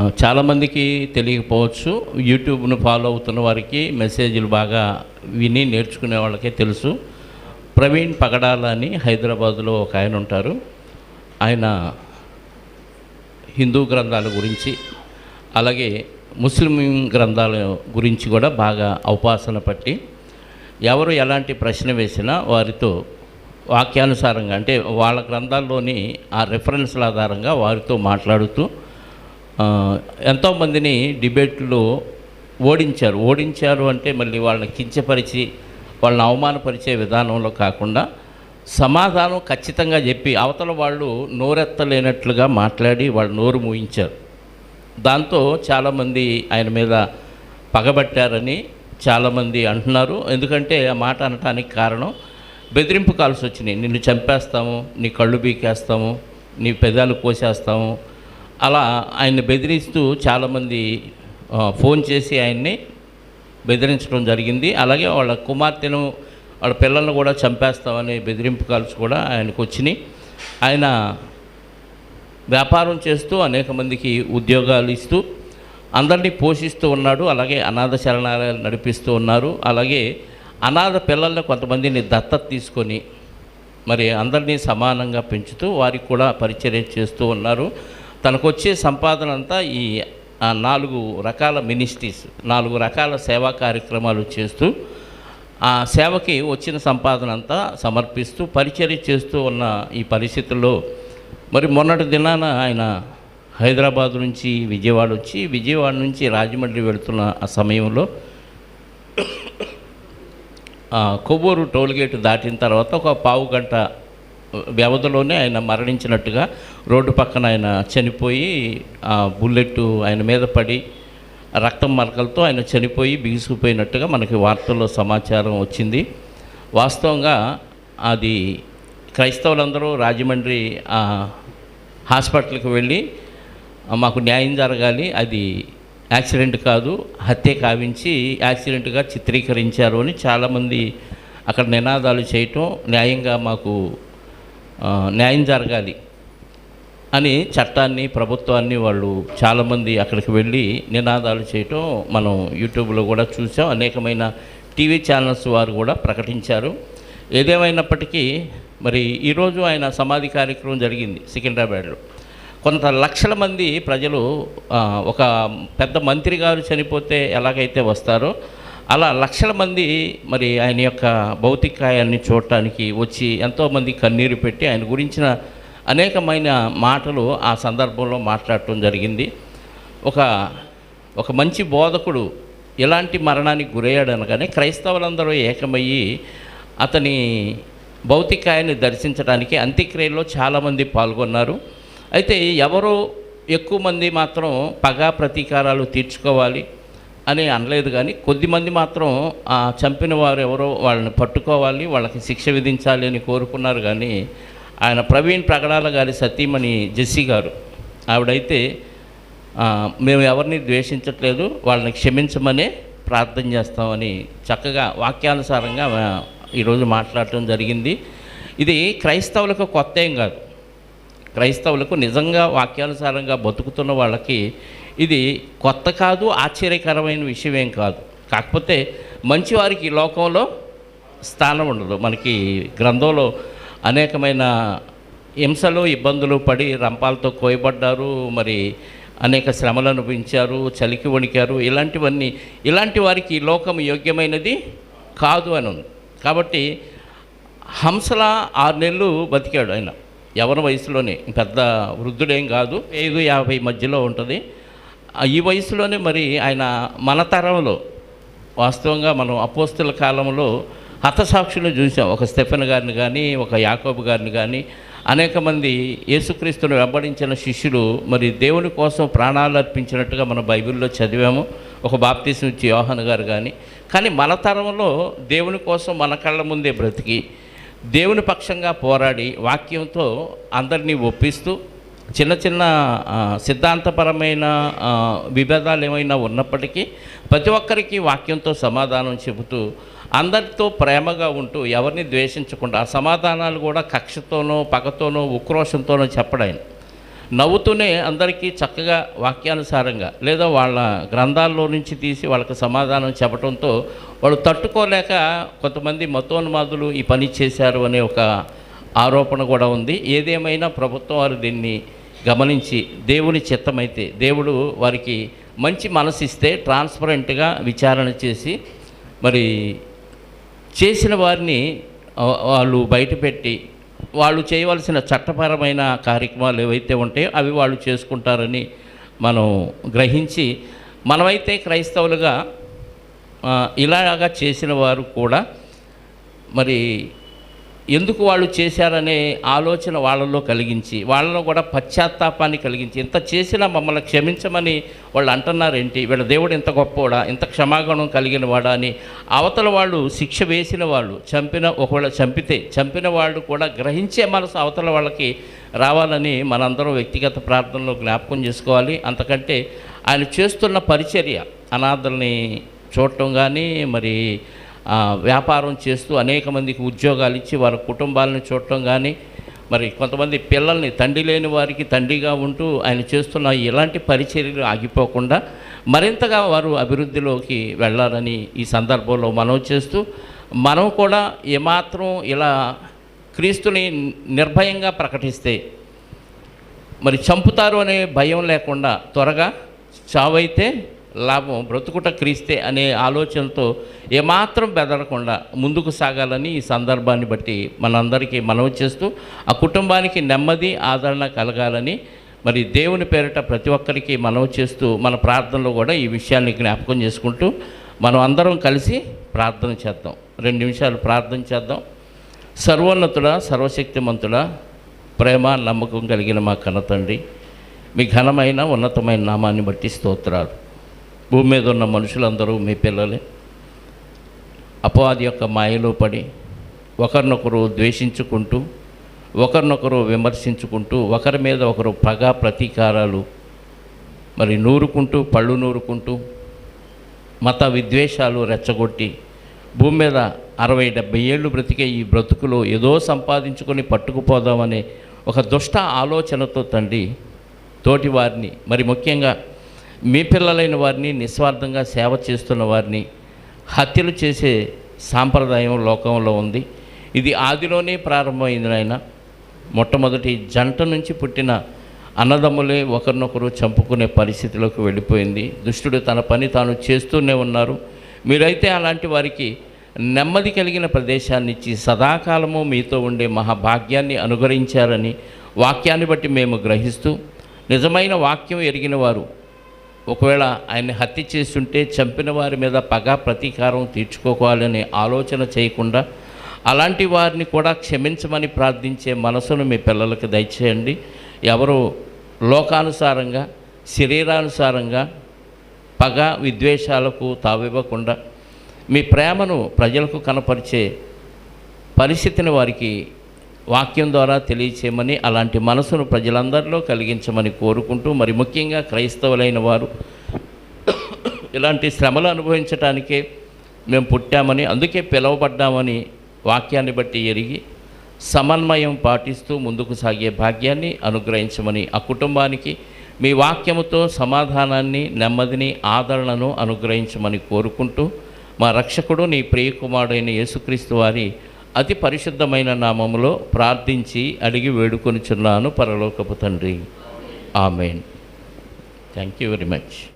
చాలామందికి తెలియకపోవచ్చు. యూట్యూబ్ను ఫాలో అవుతున్న వారికి మెసేజ్లు బాగా విని నేర్చుకునే వాళ్ళకే తెలుసు. ప్రవీణ్ పగడాల అని హైదరాబాదులో ఒక ఆయన ఉంటారు. ఆయన హిందూ గ్రంథాల గురించి అలాగే ముస్లిం గ్రంథాల గురించి కూడా బాగా అవపాసన పట్టి ఎవరు ఎలాంటి ప్రశ్న వేసినా వారితో వాక్యానుసారంగా అంటే వాళ్ళ గ్రంథాల్లోని ఆ రెఫరెన్స్ల ఆధారంగా వారితో మాట్లాడుతూ ఎంతోమందిని డిబేట్లో ఓడించారు. ఓడించారు అంటే మళ్ళీ వాళ్ళని కించపరిచి వాళ్ళని అవమానపరిచే విధానంలో కాకుండా సమాధానం ఖచ్చితంగా చెప్పి అవతల వాళ్ళు నోరెత్తలేనట్లుగా మాట్లాడి వాళ్ళు నోరు మూయించారు. దాంతో చాలామంది ఆయన మీద పగబట్టారని చాలామంది అంటున్నారు. ఎందుకంటే ఆ మాట అనటానికి కారణం బెదిరింపు కాల్స్ వచ్చినాయి. నిన్ను చంపేస్తాము నీ కళ్ళు బీకేస్తాము నీ పెదాలు కోసేస్తాము అలా ఆయన్ని బెదిరిస్తూ చాలామంది ఫోన్ చేసి ఆయన్ని బెదిరించడం జరిగింది. అలాగే వాళ్ళ కుమార్తెను వాళ్ళ పిల్లలను కూడా చంపేస్తామని బెదిరింపు కాల్స్ కూడా ఆయనకు వచ్చినాయి. ఆయన వ్యాపారం చేస్తూ అనేక మందికి ఉద్యోగాలు ఇస్తూ అందరినీ పోషిస్తూ ఉన్నాడు. అలాగే అనాథ శరణాలయాలు నడిపిస్తూ ఉన్నారు. అలాగే అనాథ పిల్లల్ని కొంతమందిని దత్తత తీసుకొని మరి అందరినీ సమానంగా పెంచుతూ వారికి కూడా పరిచర్య చేస్తూ ఉన్నారు. తనకు వచ్చే సంపాదన అంతా ఈ నాలుగు రకాల మినిస్ట్రీస్ నాలుగు రకాల సేవా కార్యక్రమాలు చేస్తూ ఆ సేవకి వచ్చిన సంపాదన అంతా సమర్పిస్తూ పరిచర్య చేస్తూ ఉన్న ఈ పరిస్థితుల్లో మరి మొన్నటి దినాన ఆయన హైదరాబాద్ నుంచి విజయవాడ వచ్చి విజయవాడ నుంచి రాజమండ్రి వెళుతున్న ఆ సమయంలో కొవ్వూరు టోల్గేట్ దాటిన తర్వాత ఒక పావు గంట వ్యవధిలోనే ఆయన మరణించినట్టుగా రోడ్డు పక్కన ఆయన చనిపోయి ఆ బుల్లెట్ ఆయన మీద పడి రక్తం మరకలతో ఆయన చనిపోయి బిగుసుకుపోయినట్టుగా మనకి వార్తల్లో సమాచారం వచ్చింది. వాస్తవంగా అది క్రైస్తవులందరూ రాజమండ్రి హాస్పిటల్కి వెళ్ళి మాకు న్యాయం జరగాలి అది యాక్సిడెంట్ కాదు హత్య కావించి యాక్సిడెంట్గా చిత్రీకరించారు అని చాలామంది అక్కడ నినాదాలు చేయటం న్యాయంగా మాకు న్యాయం జరగాలి అని చట్టాన్ని ప్రభుత్వాన్ని వాళ్ళు చాలామంది అక్కడికి వెళ్ళి నినాదాలు చేయటం మనం యూట్యూబ్లో కూడా చూసాం. అనేకమైన టీవీ ఛానల్స్ వారు కూడా ప్రకటించారు. ఏదేమైనప్పటికీ మరి ఈరోజు ఆయన సమాధి కార్యక్రమం జరిగింది సికింద్రాబాద్లో కొంత లక్షల మంది ప్రజలు ఒక పెద్ద మంత్రి గారు చనిపోతే ఎలాగైతే వస్తారో అలా లక్షల మంది మరి ఆయన యొక్క భౌతికాయాన్ని చూడటానికి వచ్చి ఎంతోమంది కన్నీరు పెట్టి ఆయన గురించిన అనేకమైన మాటలు ఆ సందర్భంలో మాట్లాడటం జరిగింది. ఒక ఒక మంచి బోధకుడు ఎలాంటి మరణానికి గురయ్యాడు అనగానే క్రైస్తవులందరూ ఏకమయ్యి అతని భౌతికాయాన్ని దర్శించడానికి అంత్యక్రియల్లో చాలామంది పాల్గొన్నారు. అయితే ఎవరో ఎక్కువ మంది మాత్రం పగా ప్రతీకారాలు తీర్చుకోవాలి. అని అనలేదు కానీ కొద్దిమంది మాత్రం ఆ చంపిన వారు ఎవరో వాళ్ళని పట్టుకోవాలి వాళ్ళకి శిక్ష విధించాలి అని కోరుకున్నారు కానీ ఆయన ప్రవీణ్ ప్రగడాల గారి సతీమణి జెస్సీ గారు. ఆవిడైతే మేము ఎవరిని ద్వేషించట్లేదు వాళ్ళని క్షమించమనే ప్రార్థన చేస్తామని చక్కగా వాక్యానుసారంగా ఈరోజు మాట్లాడటం జరిగింది. ఇది క్రైస్తవులకు కొత్త ఏం కాదు. క్రైస్తవులకు నిజంగా వాక్యానుసారంగా బతుకుతున్న వాళ్ళకి ఇది కొత్త కాదు ఆశ్చర్యకరమైన విషయం ఏం కాదు. కాకపోతే మంచివారికి ఈ లోకంలో స్థానం ఉండదు. మనకి గ్రంథంలో అనేకమైన హింసలు ఇబ్బందులు పడి రంపాలతో కోయబడ్డారు మరి అనేక శ్రమలు అనుభవించారు చలికి వణికారు ఇలాంటివన్నీ ఇలాంటి వారికి ఈ లోకం యోగ్యమైనది కాదు అని ఉంది. కాబట్టి హంసల ఆరు నెలలు బతికాడు ఆయన. ఎవరి వయసులోనే. పెద్ద వృద్ధుడేం కాదు. ఐదు యాభై మధ్యలో ఉంటుంది. ఈ వయసులోనే మరి ఆయన మన తరంలో వాస్తవంగా మనం అపోస్తుల కాలంలో హతసాక్షులు చూసాం. ఒక స్టెఫెన్ గారిని కానీ ఒక యాకోబు గారిని కానీ అనేక మంది యేసుక్రీస్తును వెంబడించిన శిష్యులు మరి దేవుని కోసం ప్రాణాలు అర్పించినట్టుగా మనం బైబిల్లో చదివాము. ఒక బాప్తీసం ఇచ్చి యోహన్ గారు కానీ కానీ మన తరంలో దేవుని కోసం మన కళ్ళ ముందే బ్రతికి దేవుని పక్షంగా పోరాడి వాక్యంతో అందరినీ ఒప్పిస్తూ చిన్న చిన్న సిద్ధాంతపరమైన విభేదాలు ఏమైనా ఉన్నప్పటికీ ప్రతి ఒక్కరికి వాక్యంతో సమాధానం చెబుతూ అందరితో ప్రేమగా ఉంటూ ఎవరిని ద్వేషించకుండా ఆ సమాధానాలు కూడా కక్షతోనో పగతోనో ఉక్రోషంతోనో చెప్పడాయన. నవ్వుతూనే అందరికీ చక్కగా వాక్యానుసారంగా లేదా వాళ్ళ గ్రంథాల్లో నుంచి తీసి వాళ్ళకి సమాధానం చెప్పడంతో వాళ్ళు తట్టుకోలేక కొంతమంది మతోన్మాదులు ఈ పని చేశారు అనే ఒక ఆరోపణ కూడా ఉంది. ఏదేమైనా ప్రభుత్వం వారు దీన్ని గమనించి దేవుని చిత్తమైతే దేవుడు వారికి మంచి మనసిస్తే ట్రాన్స్పరెంట్గా విచారణ చేసి మరి చేసిన వారిని వాళ్ళు బయటపెట్టి వాళ్ళు చేయవలసిన చట్టపరమైన కార్యక్రమాలు ఏవైతే ఉంటాయో అవి వాళ్ళు చేసుకుంటారని మనం గ్రహించి మనమైతే క్రైస్తవులుగా ఇలాగా చేసిన వారు కూడా మరి ఎందుకు వాళ్ళు చేశారనే ఆలోచన వాళ్ళలో కలిగించి వాళ్ళలో కూడా పశ్చాత్తాపాన్ని కలిగించి ఇంత చేసినా మమ్మల్ని క్షమించమని వాళ్ళు అంటున్నారేంటి? వీళ్ళ దేవుడు ఇంత గొప్పవాడా ఇంత క్షమాగుణం కలిగిన వాడా అని అవతల వాళ్ళు శిక్ష వేసిన వాళ్ళు చంపిన ఒకవేళ చంపితే చంపిన వాళ్ళు కూడా గ్రహించే మనసు అవతల వాళ్ళకి రావాలని మనందరం వ్యక్తిగత ప్రార్థనలో జ్ఞాపకం చేసుకోవాలి. అంతకంటే ఆయన చేస్తున్న పరిచర్య అనాథల్ని చూడటం కానీ మరి వ్యాపారం చేస్తూ అనేక మందికి ఉద్యోగాలు ఇచ్చి వారి కుటుంబాలను చూడటం కానీ మరి కొంతమంది పిల్లల్ని తండ్రి లేని వారికి తండ్రిగా ఉంటూ ఆయన చేస్తున్న ఇలాంటి పరిచర్యలు ఆగిపోకుండా మరింతగా వారు అభివృద్ధిలోకి వెళ్ళాలని ఈ సందర్భంలో మనం చేస్తూ మనం కూడా ఏమాత్రం ఇలా క్రీస్తుని నిర్భయంగా ప్రకటిస్తే మరి చంపుతారు అనే భయం లేకుండా త్వరగా చావైతే లాభం బ్రతుకుట క్రీస్తే అనే ఆలోచనతో ఏమాత్రం బెదరకుండా ముందుకు సాగాలని ఈ సందర్భాన్ని బట్టి మనందరికీ మనవి చేస్తూ ఆ కుటుంబానికి నెమ్మది ఆదరణ కలగాలని మరి దేవుని పేరిట ప్రతి ఒక్కరికి మనవి చేస్తూ మన ప్రార్థనలో కూడా ఈ విషయాన్ని జ్ఞాపకం చేసుకుంటూ మనం అందరం కలిసి ప్రార్థన చేద్దాం. రెండు నిమిషాలు ప్రార్థన చేద్దాం. సర్వోన్నతుడ సర్వశక్తిమంతుడా ప్రేమ నమ్మకం కలిగిన మా కన్నతండ్రి మీ ఘనమైన ఉన్నతమైన నామాన్ని బట్టి స్తోత్రాలు. భూమి మీద ఉన్న మనుషులందరూ మీ పిల్లలే. అపవాది యొక్క మాయలో పడి ఒకరినొకరు ద్వేషించుకుంటూ ఒకరినొకరు విమర్శించుకుంటూ ఒకరి మీద ఒకరు పగ ప్రతీకారాలు మరి నూరుకుంటూ పళ్ళు నూరుకుంటూ మత విద్వేషాలు రెచ్చగొట్టి భూమి మీద అరవై డెబ్బై ఏళ్ళు బ్రతికే ఈ బ్రతుకులో ఏదో సంపాదించుకొని పట్టుకుపోదామనే ఒక దుష్ట ఆలోచనతో తండ్రి తోటి వారిని మరి ముఖ్యంగా మీ పిల్లలైన వారిని నిస్వార్థంగా సేవ చేస్తున్న వారిని హత్యలు చేసే సాంప్రదాయం లోకంలో ఉంది. ఇది ఆదిలోనే ప్రారంభమైంది నాయన. మొట్టమొదటి జంట నుంచి పుట్టిన అన్నదమ్ములే ఒకరినొకరు చంపుకునే పరిస్థితిలోకి వెళ్ళిపోయింది. దుష్టుడు తన పని తాను చేస్తూనే ఉన్నారు. మీరైతే అలాంటి వారికి నెమ్మది కలిగిన ప్రదేశాన్ని ఇచ్చి సదాకాలము మీతో ఉండే మహాభాగ్యాన్ని అనుగ్రహించారని వాక్యాన్ని బట్టి మేము గ్రహిస్తూ నిజమైన వాక్యం ఎరిగిన వారు ఒకవేళ ఆయన్ని హత్య చేస్తుంటే చంపిన వారి మీద పగ ప్రతీకారం తీర్చుకోవాలనే ఆలోచన చేయకుండా అలాంటి వారిని కూడా క్షమించమని ప్రార్థించే మనసును మీ పిల్లలకు దయచేయండి. ఎవరు లోకానుసారంగా శరీరానుసారంగా పగ విద్వేషాలకు తావివ్వకుండా మీ ప్రేమను ప్రజలకు కనపరిచే పరిస్థితిని వారికి వాక్యం ద్వారా తెలియచేయమని అలాంటి మనసును ప్రజలందరిలో కలిగించమని కోరుకుంటూ మరి ముఖ్యంగా క్రైస్తవులైన వారు ఇలాంటి శ్రమలు అనుభవించటానికే మేము పుట్టామని అందుకే పిలువబడ్డామని వాక్యాన్ని బట్టి ఎరిగి సమన్వయం పాటిస్తూ ముందుకు సాగే భాగ్యాన్ని అనుగ్రహించమని ఆ కుటుంబానికి మీ వాక్యముతో సమాధానాన్ని నెమ్మదిని ఆదరణను అనుగ్రహించమని కోరుకుంటూ మా రక్షకుడు నీ ప్రియకుమారుడైన యేసుక్రీస్తు వారి అతి పరిశుద్ధమైన నామములో ప్రార్థించి అడిగి వేడుకొనిచున్నాను పరలోకపు తండ్రి. Amen. Thank you very much